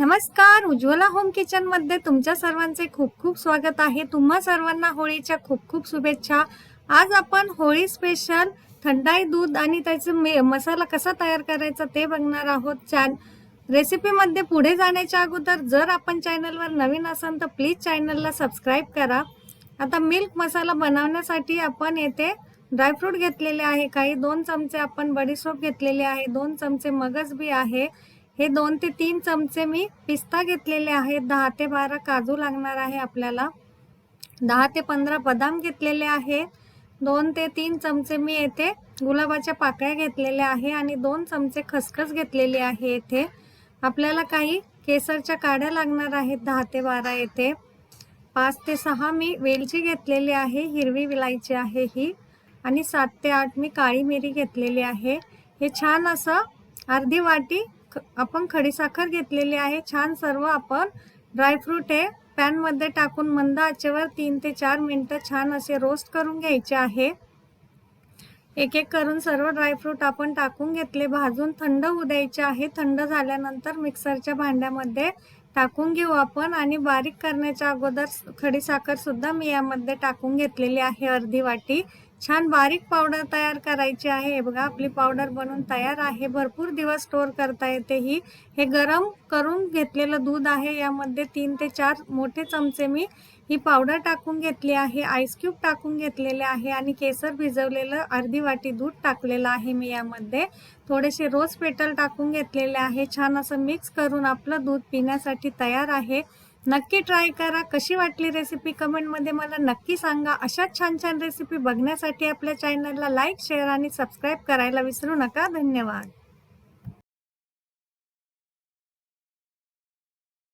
नमस्कार उज्ज्वला होम किचनमध्ये तुमच्या सर्वांचे खूप खूप स्वागत आहे. तुम्हा सर्वांना होळीच्या खूप खूप शुभेच्छा. आज आपण होळी स्पेशल थंडाई दूध आणि त्याचं मे- मसाला कसा तयार करायचा ते बघणार आहोत. चॅन रेसिपीमध्ये पुढे जाण्याच्या अगोदर जर आपण चॅनलवर नवीन असाल तर प्लीज चॅनलला सबस्क्राईब करा. आता मिल्क मसाला बनवण्यासाठी आपण येथे ड्रायफ्रूट घेतलेले आहे. काही दोन चमचे आपण बडीशोप घेतलेले आहे. दोन चमचे मगज बी आहे. हे दोन ते तीन चमचे मी पिस्ता घेतलेले आहेत. दहा ते बारा काजू लागणार आहे आपल्याला. दहा ते पंधरा बदाम घेतलेले आहे दोन ते तीन चमचे मी येथे गुलाबाच्या पाकळ्या घेतलेल्या आहे आणि दोन चमचे खसखस घेतलेली आहे येथे. आपल्याला काही केसरच्या काड्या लागणार आहेत दहा ते बारा येथे. पाच ते सहा मी वेलची घेतलेली आहे हिरवी विलायची आहे ही. आणि सात ते आठ मी काळी मिरी घेतलेली आहे. हे छान असं अर्धी वाटी आपण खडीसाखर घेतलेली आहे. छान सर्व आपण ड्रायफ्रूट हे पॅनमध्ये टाकून मंद आचेवर तीन ते चार मिनटं छान असे रोस्ट करून घ्यायचे आहे. एक एक करून सर्व ड्रायफ्रूट आपण टाकून घेतले. भाजून थंड होऊ द्यायचे आहे. थंड झाल्यानंतर मिक्सरच्या भांड्यामध्ये टाकून घेऊ आपण आणि बारीक करण्याच्या अगोदर खडीसाखरसुद्धा मी यामध्ये टाकून घेतलेली आहे अर्धी वाटी. छान बारीक पावडर तयार करायची आहे. बघा आपली पावडर बनवून तयार आहे. भरपूर दिवस स्टोअर करता येते ही. हे गरम करून घेतलेलं दूध आहे. यामध्ये तीन ते चार मोठे चमचे मी ही पावडर टाकून घेतली आहे. आईस क्यूब टाकून घेतलेले आहे आणि केसर भिजवलेलं अर्धी वाटी दूध टाकलेलं आहे मी यामध्ये. थोडेसे रोज पेटल टाकून घेतलेले आहे. छान असं मिक्स करून आपलं दूध पिण्यासाठी तयार आहे. नक्की ट्राय करा. कशी वाटली रेसिपी कमेंटमध्ये मला नक्की सांगा. अशाच छान छान रेसिपी बघण्यासाठी आपल्या चॅनलला लाईक शेअर आणि सबस्क्राईब करायला विसरू नका. धन्यवाद.